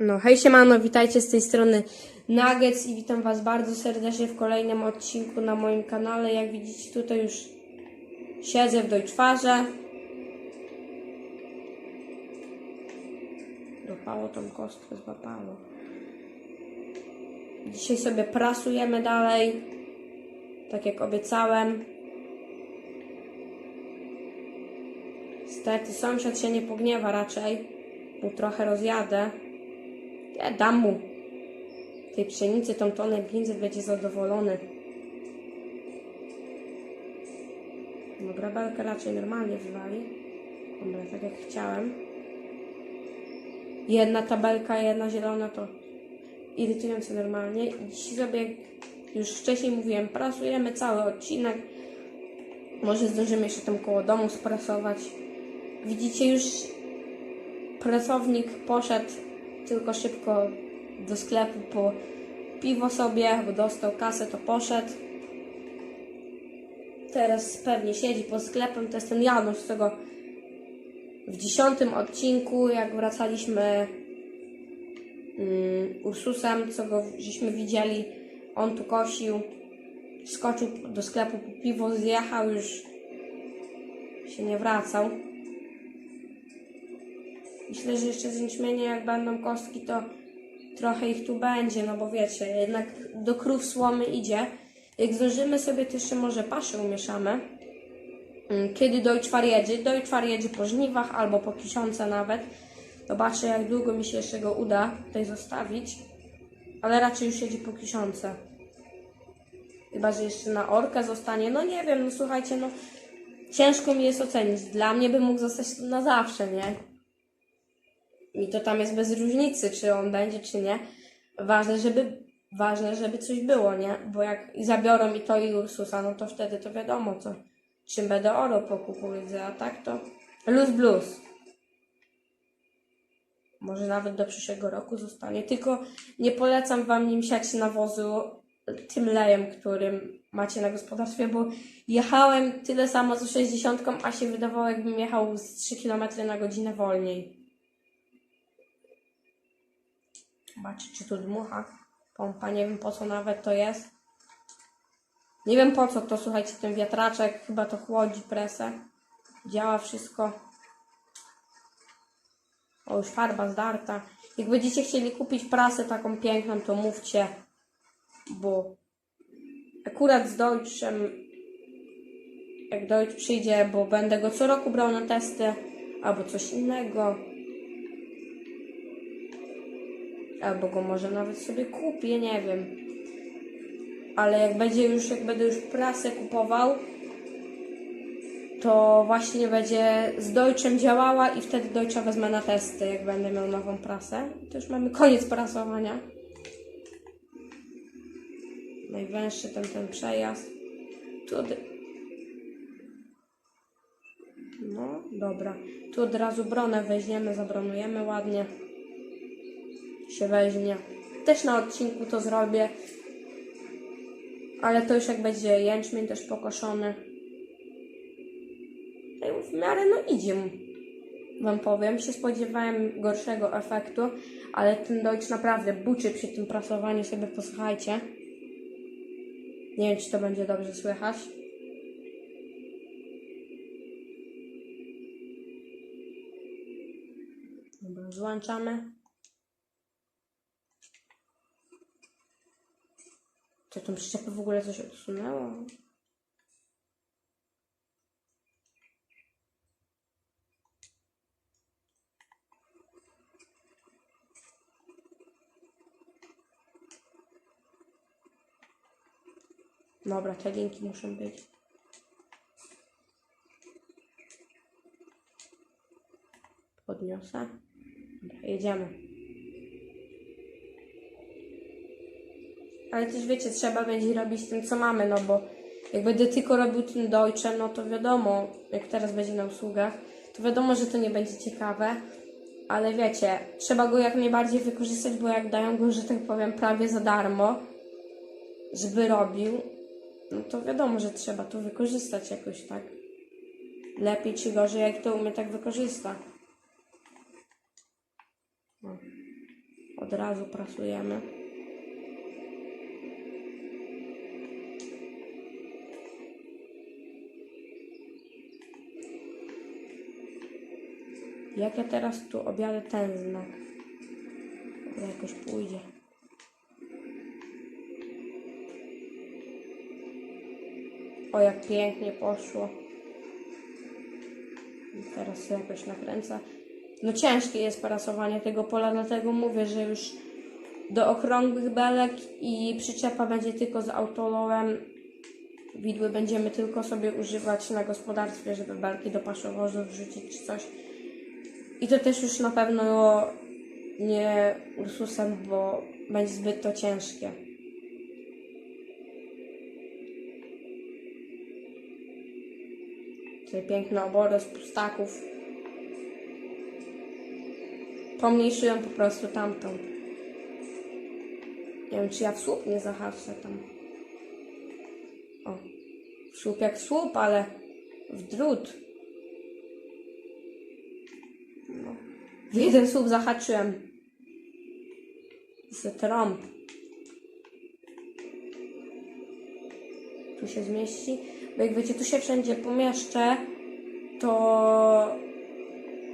No, hej siemano, witajcie z tej strony Nuggets i witam was bardzo serdecznie w kolejnym odcinku na moim kanale. Jak widzicie tutaj już siedzę w Deutschfarze. Złapało tą kostkę, złapało. Dzisiaj sobie prasujemy dalej, tak jak obiecałem. Niestety sąsiad się nie pogniewa raczej, mu trochę rozjadę. Ja dam mu tej pszenicy, tą tonę 500 będzie zadowolony. Dobra, belkę raczej normalnie wywali. Dobra, tak jak chciałem. Jedna tabelka, jedna zielona to irytujące normalnie. Dziś sobie, jak już wcześniej mówiłem, prasujemy cały odcinek. Może zdążymy jeszcze tam koło domu sprasować. Widzicie już pracownik poszedł tylko szybko do sklepu po piwo sobie, bo dostał kasę, to poszedł. Teraz pewnie siedzi pod sklepem. To jest ten Janusz, z tego w dziesiątym odcinku, jak wracaliśmy mm, Ursusem, co go żeśmy widzieli, on tu kosił, skoczył do sklepu po piwo, zjechał, już się nie wracał. Myślę, że jeszcze z jak będą kostki, to trochę ich tu będzie, no bo wiecie, jednak do krów słomy idzie. Jak zdążymy sobie, to jeszcze może paszę umieszamy. Mm, Kiedy Deutschfar jedzie? Deutschfar jedzie po żniwach albo po kiszące nawet. Zobaczę, jak długo mi się jeszcze go uda tutaj zostawić. Ale raczej już jedzie po kiszące. Chyba, że jeszcze na orkę zostanie. No nie wiem, no słuchajcie, no ciężko mi jest ocenić. Dla mnie by mógł zostać na zawsze, nie? I to tam jest bez różnicy, czy on będzie, czy nie. Ważne, żeby, ważne, żeby coś było, nie? Bo jak zabiorą mi to i Ursusa, no to wtedy to wiadomo, co, czym będę oro po kukurydzy, a tak to luz blues. Może nawet do przyszłego roku zostanie. Tylko nie polecam wam nim siać nawozu tym lejem, którym macie na gospodarstwie, bo jechałem tyle samo z 60, a się wydawało, jakbym jechał z 3 km na godzinę wolniej. Zobaczcie, czy tu dmucha. Pompa, nie wiem po co nawet to jest. Nie wiem po co to, słuchajcie, ten wiatraczek, chyba to chłodzi presę. Działa wszystko. O, już farba zdarta. Jak będziecie chcieli kupić prasę taką piękną, to mówcie, bo akurat z Deutschem, jak Deutsch przyjdzie, bo będę go co roku brał na testy, albo coś innego. Albo go może nawet sobie kupię, nie wiem. Ale jak będzie już, jak będę już prasę kupował, to właśnie będzie z Deutschem działała i wtedy Deutscha wezmę na testy, jak będę miał nową prasę. To już mamy koniec prasowania. Najwęższy ten, ten przejazd. Tu. No, dobra. Tu od razu bronę weźmiemy, zabronujemy ładnie się weźmie. Też na odcinku to zrobię. Ale to już jak będzie jęczmień też pokoszony. W miarę no idzie. Wam powiem, się spodziewałem gorszego efektu, ale ten Deutsch naprawdę buczy przy tym prasowaniu, sobie posłuchajcie. Nie wiem, czy to będzie dobrze słychać. Dobra, złączamy. Czy tą przyczepę w ogóle coś odsunęło? Dobra, te linki muszą być. Podniosę. Dobra, jedziemy. Ale też wiecie, trzeba będzie robić tym, co mamy, no bo jak będę tylko robił tym Deutschem, no to wiadomo, jak teraz będzie na usługach, to wiadomo, że to nie będzie ciekawe, ale wiecie, trzeba go jak najbardziej wykorzystać, bo jak dają go, że tak powiem, prawie za darmo, żeby robił, no to wiadomo, że trzeba to wykorzystać jakoś tak. Lepiej czy gorzej, jak to umie tak wykorzysta. No. od razu prasujemy. Jak ja teraz tu objadę ten znak? Dobra, jakoś pójdzie. O, jak pięknie poszło. I Teraz się jakoś nakręca. No ciężkie jest parasowanie tego pola, dlatego mówię, że już do okrągłych belek i przyczepa będzie tylko z autolowem. Widły będziemy tylko sobie używać na gospodarstwie, żeby belki do paszowozu wrzucić czy coś. I to też już na pewno nie Ursusem, bo będzie zbyt to ciężkie. Tutaj piękne obory z pustaków. Pomniejszyłem po prostu tamtą. Nie wiem, czy ja w słup nie zahaczę tam. O, w słup jak w słup, ale w drut. W jeden słup zahaczyłem. Z trąb. Tu się zmieści. Bo jak wiecie, tu się wszędzie pomieszczę, to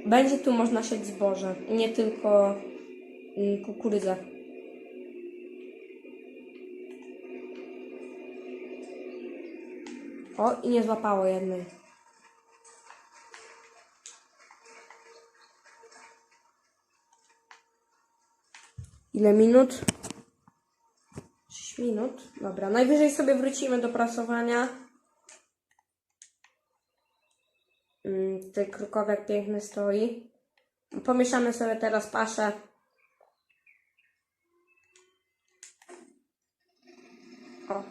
będzie tu można sieć zboże. Nie tylko mm, kukurydzę. O, i nie złapało jednej. Ile minut? 6 minut. Dobra, najwyżej sobie wrócimy do prasowania. Mm, Tutaj krukowek piękny stoi. Pomieszamy sobie teraz paszę. O.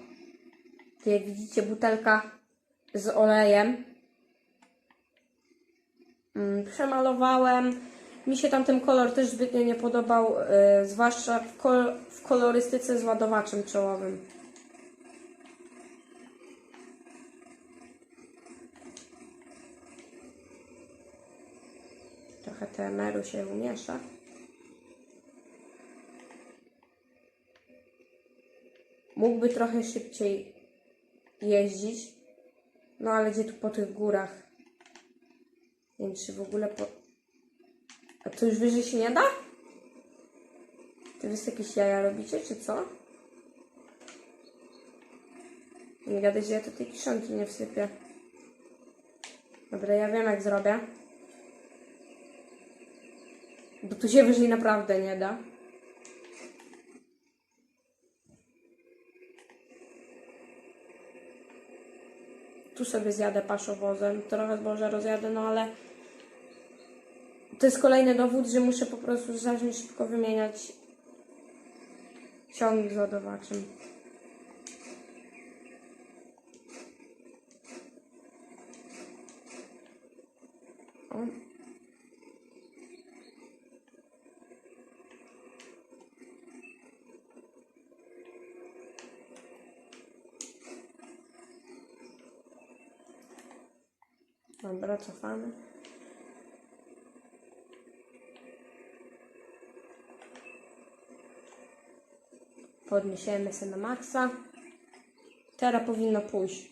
Tu jak widzicie butelka z olejem. Mm, Przemalowałem. Mi się tam ten kolor też zbytnio nie podobał, yy, zwłaszcza w, kol w kolorystyce z ładowaczem czołowym. Trochę TMR-u się umiesza. Mógłby trochę szybciej jeździć, no ale gdzie tu po tych górach? Nie wiem, czy w ogóle po... A już wyżej się nie da? To wy jakieś jaja robicie, czy co? Nie gadaj, że ja tu tej kiszonki nie wsypię. Dobra, ja wiem jak zrobię. Bo tu się wyżej naprawdę nie da. Tu sobie zjadę paszowozem, trochę zboża rozjadę, no ale to jest kolejny dowód, że muszę po prostu zacząć szybko wymieniać ciągnik z ładowaczem. O. Dobra, cofamy. Podniesiemy się na maksa. Teraz powinno pójść.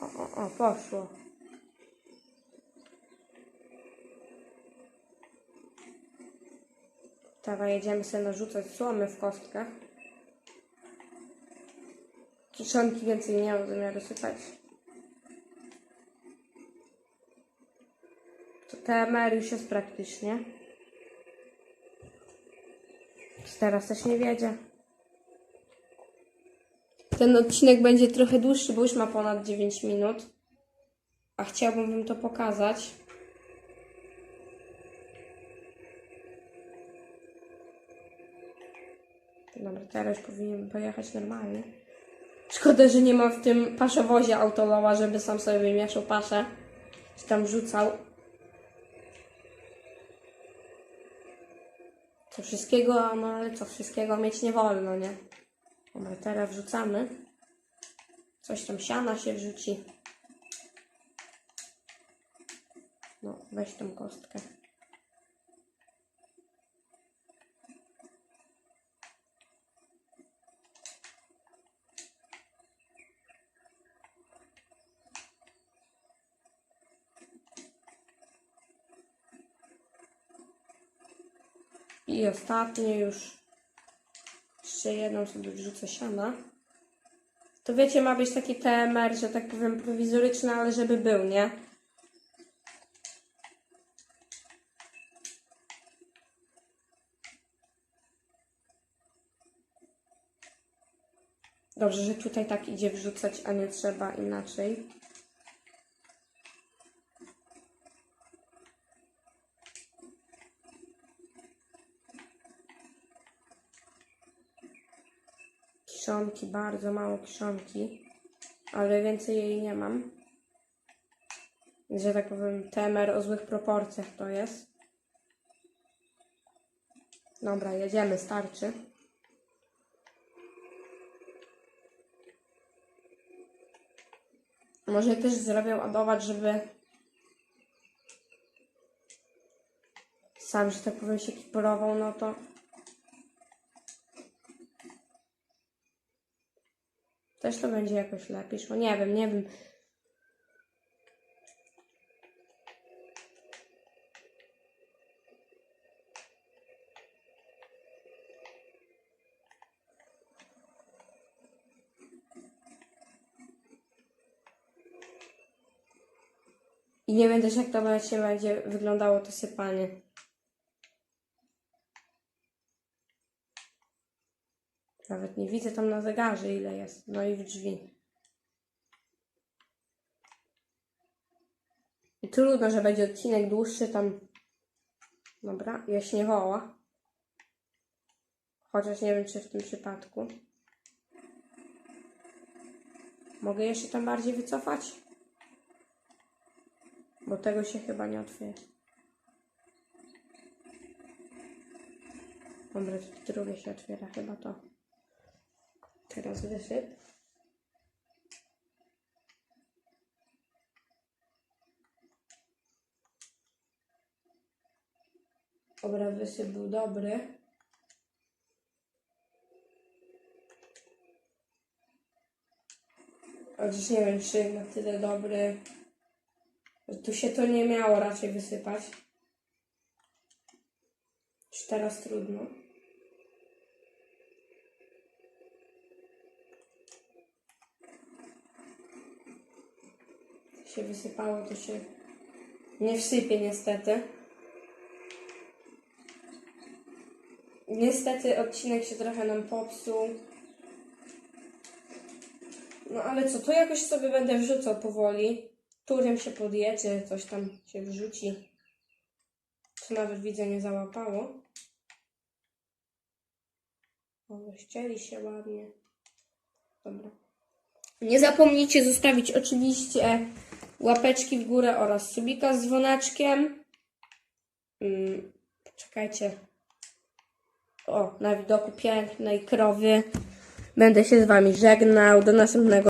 O, o, o, poszło. Teraz jedziemy sobie narzucać słomy w kostkach. Kiszonki więcej nie mam zamiaru sypać. To TMR już jest praktycznie. Teraz też nie wiedzie. Ten odcinek będzie trochę dłuższy, bo już ma ponad 9 minut. A chciałbym wam to pokazać. Dobra, teraz powinien pojechać normalnie. Szkoda, że nie ma w tym paszowozie autoloła, żeby sam sobie wymieszał paszę. Czy tam rzucał. Co wszystkiego, no ale co wszystkiego mieć nie wolno, nie? Dobra, teraz wrzucamy. Coś tam siana się wrzuci. No, weź tą kostkę. I ostatnie już. Jeszcze jedną sobie wrzucę siana. To wiecie, ma być taki TMR, że tak powiem, prowizoryczny, ale żeby był, nie? Dobrze, że tutaj tak idzie wrzucać, a nie trzeba inaczej. Kiszonki, bardzo mało kiszonki, ale więcej jej nie mam. Że tak powiem, temer o złych proporcjach to jest. Dobra, jedziemy, starczy. Może też zrobię ładować, żeby sam, że tak powiem, się kipurował, no to też to będzie jakoś lepiej szło. Nie wiem, nie wiem. I nie wiem też jak to będzie, będzie wyglądało to sypanie. Nawet nie widzę tam na zegarze ile jest. No i w drzwi. I trudno, że będzie odcinek dłuższy tam. Dobra, jaśnie woła. Chociaż nie wiem, czy w tym przypadku. Mogę jeszcze tam bardziej wycofać? Bo tego się chyba nie otwiera. Dobra, to drugie się otwiera, chyba to. Teraz wysyp. Dobra, wysyp był dobry. Chociaż nie wiem, czy na tyle dobry. Tu się to nie miało raczej wysypać. Czy teraz trudno? Się wysypało, to się nie wsypie niestety. Niestety odcinek się trochę nam popsuł. No ale co, to jakoś sobie będę wrzucał powoli. Turem się podjedzie, coś tam się wrzuci. Co nawet widzę nie załapało. O, ścieli się ładnie. Dobra. Nie zapomnijcie zostawić oczywiście łapeczki w górę oraz subika z dzwoneczkiem. Mm, czekajcie. O, na widoku pięknej krowy. Będę się z Wami żegnał. Do następnego.